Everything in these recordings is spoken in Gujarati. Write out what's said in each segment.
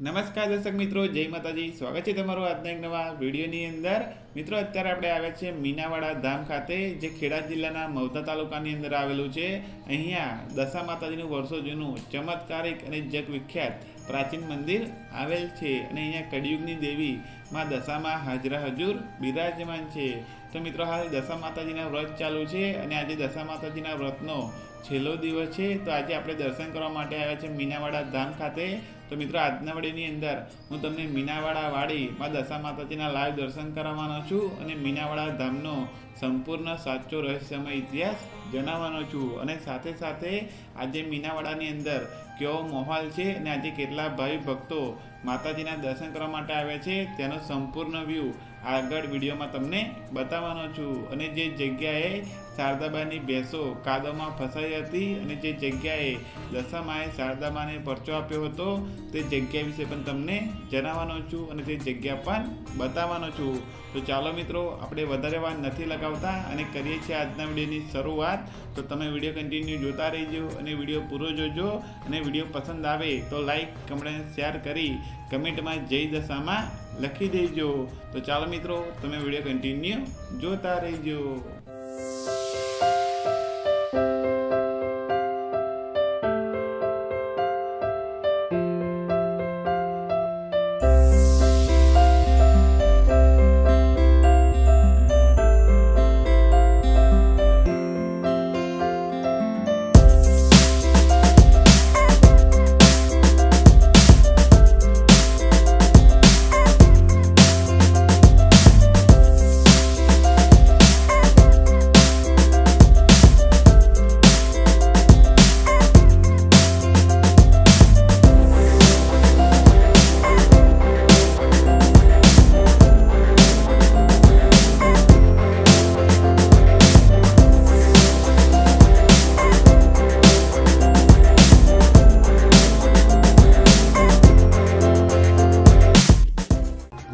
નમસ્કાર દર્શક મિત્રો, જય માતાજી. સ્વાગત છે તમારું આજના એક નવા વિડીયોની અંદર. મિત્રો, અત્યારે આપણે આવ્યા છે મીનાવાડા ધામ ખાતે, જે ખેડા જિલ્લાના મવતા તાલુકાની અંદર આવેલું છે. અહીંયા દશા માતાજીનું વર્ષો જૂનું ચમત્કારિક અને જગ વિખ્યાત પ્રાચીન મંદિર આવેલ છે. અને અહીંયા કડિયુગની દેવી માં દશામાં હાજરા હજુર બિરાજમાન છે. તો મિત્રો, હાલ દશા માતાજીના વ્રત ચાલુ છે અને આજે દશા માતાજીના વ્રતનો છેલ્લો દિવસ છે. તો આજે આપણે દર્શન કરવા માટે આવ્યા છે મીનાવાડા ધામ ખાતે. તો મિત્રો, આજના વડીની અંદર હું તમને મીનાવાડા વાડીમાં દશા માતાજીના લાઈવ દર્શન કરાવવાનો છું અને મીનાવાડા ધામનો સંપૂર્ણ સાચો રહસ્યમય ઇતિહાસ જણાવવાનો છું. અને સાથે સાથે આજે મીનાવાડાની અંદર કેવો માહોલ છે અને આજે કેટલા ભાઈ ભક્તો માતાજીના દર્શન કરવા માટે આવ્યા છે, તેનો સંપૂર્ણ વ્યૂ આગળ વિડીયોમાં તમને બતાવવાનો છું. અને જે જગ્યાએ શારદાબાની ભેંસો કાદવમાં ફસાઈ હતી અને જે જગ્યાએ દશામાએ શારદાબાને પરચો આપ્યો હતો, તે જગ્યા વિશે પણ તમને જણાવવાનો છું અને તે જગ્યા પણ બતાવવાનો છું. તો ચાલો મિત્રો, આપણે વધારે વાર નથી લગાવતા અને કરીએ છીએ આજના વિડીયોની શરૂઆત. તો તમે વીડિયો કન્ટિન્યુ જોતા રહેજો અને વીડિયો પૂરો જોજો. અને વીડિયો પસંદ આવે તો લાઈક કમેન્ટ શેર કરી કમેન્ટમાં જય દશામાં લખી દેજો. તો ચાલો મિત્રો તમે વીડિયો કન્ટિન્યુ જોતા રહેજો.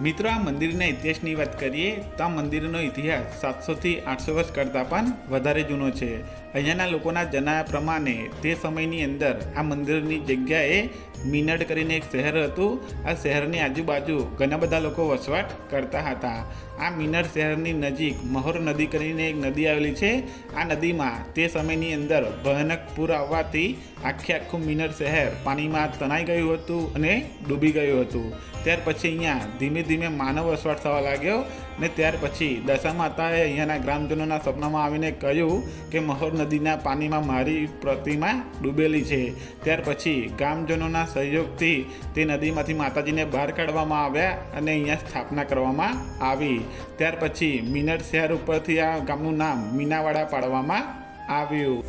મિત્રો, આ મંદિરના ઇતિહાસની વાત કરીએ તો આ મંદિરનો ઇતિહાસ સાતસોથી આઠસો વર્ષ કરતાં પણ વધારે જૂનો છે. અહીંયાના લોકોના જણાવ્યા પ્રમાણે તે સમયની અંદર આ મંદિરની જગ્યાએ મીનડ કરીને એક શહેર હતું. આ શહેરની આજુબાજુ ઘણા બધા લોકો વસવાટ કરતા હતા. આ મીનડ શહેરની નજીક મહોર નદી કરીને એક નદી આવેલી છે. આ નદીમાં તે સમયની અંદર ભયાનક પૂર આવવાથી આખે આખું મીનડ શહેર પાણીમાં તણાઈ ગયું હતું અને ડૂબી ગયું હતું. ત્યાર પછી અહીંયા ધીમે ધીમે માનવ વસવાટ થવા લાગ્યો ને ત્યાર પછી દશા માતાએ અહીંયાના ગ્રામજનોના સપનામાં આવીને કહ્યું કે મહોર નદીના પાણીમાં મારી પ્રતિમા ડૂબેલી છે. ત્યાર પછી ગામજનોના સહયોગથી તે નદીમાંથી માતાજીને બહાર કાઢવામાં આવ્યા અને અહીંયા સ્થાપના કરવામાં આવી. ત્યાર પછી મિનર શહેર ઉપરથી આ ગામનું નામ મીનાવાડા પાડવામાં આવ્યું.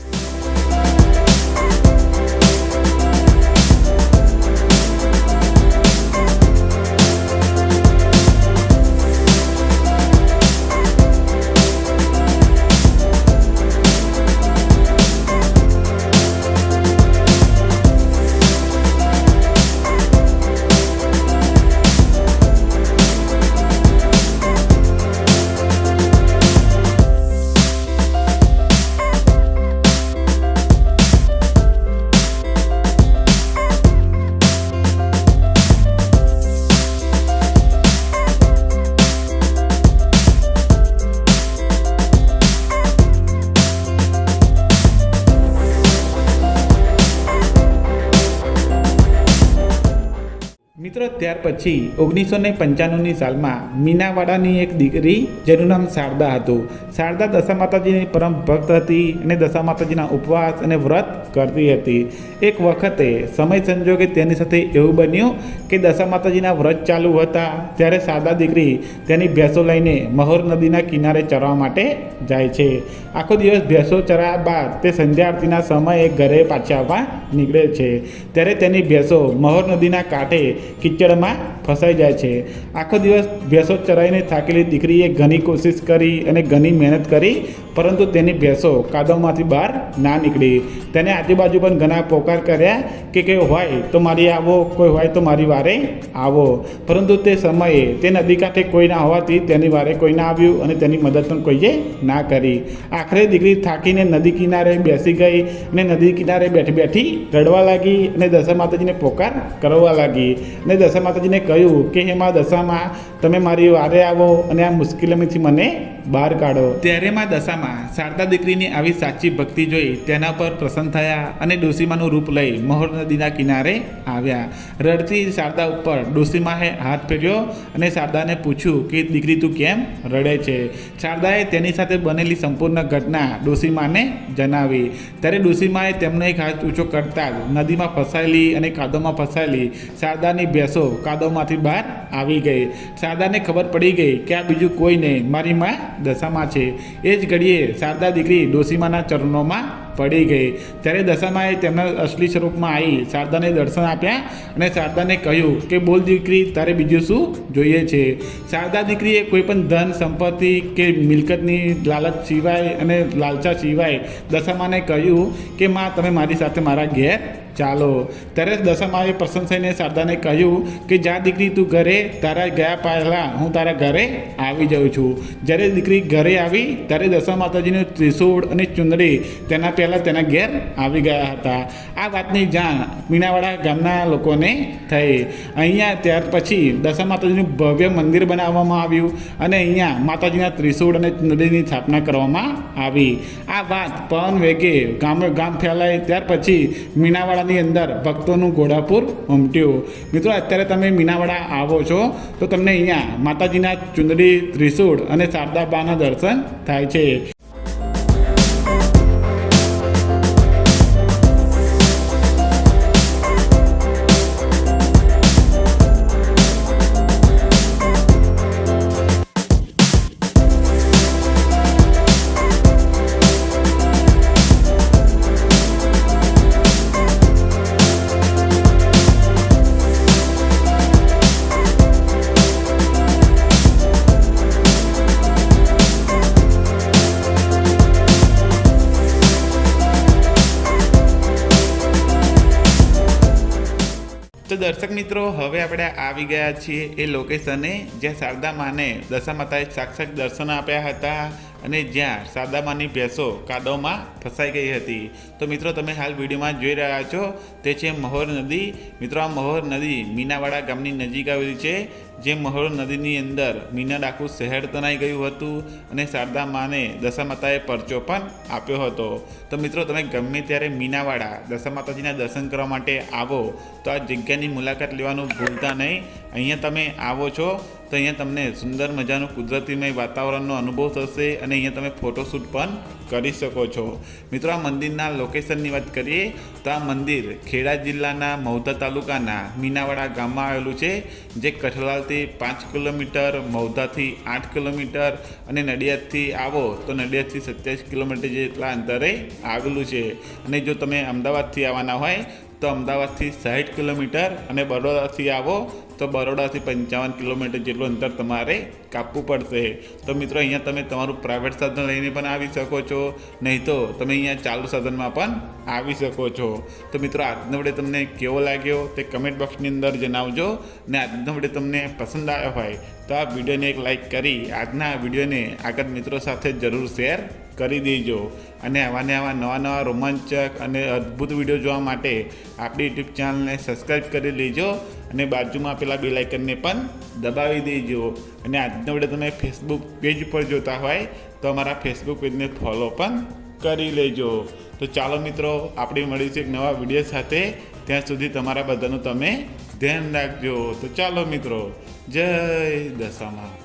મિત્રો, ત્યાર પછી ઓગણીસો ને પંચાણુંની સાલમાં મીનાવાડાની એક દીકરી, જેનું નામ શારદા હતું. શારદા દશા માતાજીની પરમ ભક્ત હતી અને દશા માતાજીના ઉપવાસ અને વ્રત કરતી હતી. એક વખતે સમય સંજોગે તેની સાથે એવું બન્યું કે દશા માતાજીના વ્રત ચાલુ હતા, ત્યારે શારદા દીકરી તેની ભેંસો લઈને મહોર નદીના કિનારે ચરવા માટે જાય છે. આખો દિવસ ભેંસો ચરાયા બાદ તે સંધ્યા આરતીના સમયે ઘરે પાછા આવવા નીકળે છે. ત્યારે તેની ભેંસો મહોર નદીના કાંઠે કિચડમાં ફસાઈ જાય છે. આખો દિવસ ભેંસો ચરાઈને થાકેલી દીકરીએ ઘણી કોશિશ કરી અને ઘણી મહેનત કરી, પરંતુ તેની ભેંસો કાદવમાંથી બહાર ના નીકળી. તેને આજુબાજુ પણ ઘણા પોકાર કર્યા કે કંઈ હોય તો મારી આવો, કોઈ હોય તો મારી વારે આવો. પરંતુ તે સમયે તે નદી કાંઠે કોઈ ના હોવાથી તેની વારે કોઈ ના આવ્યું અને તેની મદદ પણ કોઈએ ના કરી. આખરે દીકરી થાકીને નદી કિનારે બેસી ગઈ અને નદી કિનારે બેઠી બેઠી રડવા લાગી અને દશા માતાજીને પોકાર કરવા લાગી. અને દશા માતાજીને કહ્યું કે હે મા દશામાં તમે મારી વારે આવો અને આ મુશ્કેલીમાંથી મને બહાર કાઢો. ત્યારે માં દશામાં શારદા દીકરીની આવી સાચી ભક્તિ જોઈ તેના પર પ્રસન્ન થયા અને ડોસીમાનું રૂપ લઈ મહોર નદીના કિનારે આવ્યા. રડતી શારદા ઉપર ડોસીમાએ હાથ ફેર્યો અને શારદાને પૂછ્યું કે, દીકરી, તું કેમ રડે છે? શારદાએ તેની સાથે બનેલી સંપૂર્ણ ઘટના ડોસીમાને જણાવી. ત્યારે ડોસીમાએ તેમનો એક હાથ ઊંચો કરતા જ નદીમાં ફસાયેલી અને કાદવમાં ફસાયેલી શારદાની ભેંસો કાદવમાંથી બહાર આવી ગઈ. શારદાને ખબર પડી ગઈ કે આ બીજું કોઈ નહીં. મારી માં દશામાં છે. એ જ ઘડીએ શારદા દીકરી ડોસીમાના ચરણોમાં પડી ગઈ. ત્યારે દશામાએ તેમના અસલી સ્વરૂપમાં આવી શારદાને દર્શન આપ્યા અને શારદાને કહ્યું કે, બોલ દીકરી, તારે બીજું શું જોઈએ છે? શારદા દીકરીએ કોઈ પણ ધન, સંપત્તિ કે મિલકતની લાલચ સિવાય અને લાલચા સિવાય દશામાને કહ્યું કે, માં, તમે મારી સાથે મારા ઘેર ચાલો. ત્યારે દશામાએ પ્રસન્ન થઈને શારદાને કહ્યું કે, જા દીકરી, તું ઘરે, તારા ગયા પહેલાં હું તારા ઘરે આવી જાઉં છું. જ્યારે દીકરી ઘરે આવી, ત્યારે દશા માતાજીનું ત્રિશૂળ અને ચુંદડી તેના પહેલાં તેના ઘેર આવી ગયા હતા. આ વાતની જાણ મીણાવાડા ગામના લોકોને થઈ. અહીંયા ત્યાર પછી દશા માતાજીનું ભવ્ય મંદિર બનાવવામાં આવ્યું અને અહીંયા માતાજીના ત્રિશૂળ અને ચુંદડીની સ્થાપના કરવામાં આવી. આ વાત પવન વેગે ગામે ગામ ફેલાય. ત્યાર પછી મીનાવાડાની અંદર ભક્તોનું ઘોડાપુર ઉમટ્યું. મિત્રો, અત્યારે તમે મીનાવાડા આવો છો, તો તમને અહીંયા માતાજીના ચુંદડી ત્રિશૂળ અને શારદાબાના દર્શન થાય છે. દર્શક મિત્રો, હવે આપણે આવી ગયા છીએ એ લોકેશને જ્યાં શારદા માને દશા માતાએ સાક્ષાત દર્શન આપ્યા હતા. અને જ્યાં શારદા માની ભેંસો કાદવમાં ફસાઈ ગઈ હતી. તો મિત્રો, તમે હાલ વિડીયોમાં જોઈ રહ્યા છો, તે છે મહોર નદી. મિત્રો, આ મહોર નદી મીનાવાડા ગામની નજીક આવેલી છે, જે મહોર નદીની અંદર મીના ડાકુ શહેર તણાઈ ગયું હતું અને શારદા માને દશા માતાએ પરચો પણ આપ્યો હતો. તો મિત્રો, તમે ગમે ત્યારે મીનાવાડા દશા માતાજીના દર્શન કરવા માટે આવો, તો આ જગ્યાની મુલાકાત લેવાનું ભૂલતા નહીં. અહીંયા તમે આવો છો તો અહીંયા તમને સુંદર મજાનું કુદરતીમય વાતાવરણનો અનુભવ થશે અને અહીંયા તમે ફોટોશૂટ પણ કરી શકો છો. મિત્રો, આ મંદિરના લોકેશનની વાત કરીએ, તો આ મંદિર ખેડા જિલ્લાના મૌધા તાલુકાના મીનાવાડા ગામમાં આવેલું છે, જે કઠલાલથી પાંચ કિલોમીટર મૌધાથી આઠ કિલોમીટર અને નડિયાદથી આવો તો નડિયાદથી સત્યાવીસ કિલોમીટર જેટલા અંતરે આવેલું છે. અને જો તમે અમદાવાદથી આવવાના હોય તો અમદાવાદથી સાઠ કિલોમીટર અને બરોડાથી આવો તો બરોડાથી પંચાવન કિલોમીટર જેટલું અંતર તમારે કાપવું પડશે. તો મિત્રો, અહીંયા તમે તમારું પ્રાઇવેટ સાધન લઈને પણ આવી શકો છો. નહીં તો તમે અહીંયા ચાલુ સાધનમાં પણ આવી શકો છો. તો મિત્રો, આજનો વીડિયો તમને કેવો લાગ્યો તે કમેન્ટ બોક્સની અંદર જણાવજો ને આજનો વીડિયો તમને પસંદ આવ્યો હોય તો આ વિડીયોને એક લાઇક કરી આજના વિડીયોને આગળ મિત્રો સાથે જરૂર શેર કરી દેજો. અને આવા ને આવા નવા નવા રોમાંચક અને અદ્ભુત વીડિયો જોવા માટે આપણી યુટ્યુબ ચેનલને સબસ્ક્રાઈબ કરી લેજો. અને બાજુમાં પેલા બે પણ દબાવી દેજો. અને આજનો વીડિયો તમે ફેસબુક પેજ પર જોતા હોય, તો અમારા ફેસબુક પેજને ફોલો પણ કરી લેજો. તો ચાલો મિત્રો, આપણે મળીશું એક નવા વીડિયો સાથે. ત્યાં સુધી તમારા બધાનું તમે ધ્યાન રાખજો. તો ચાલો મિત્રો, જય દશામાં.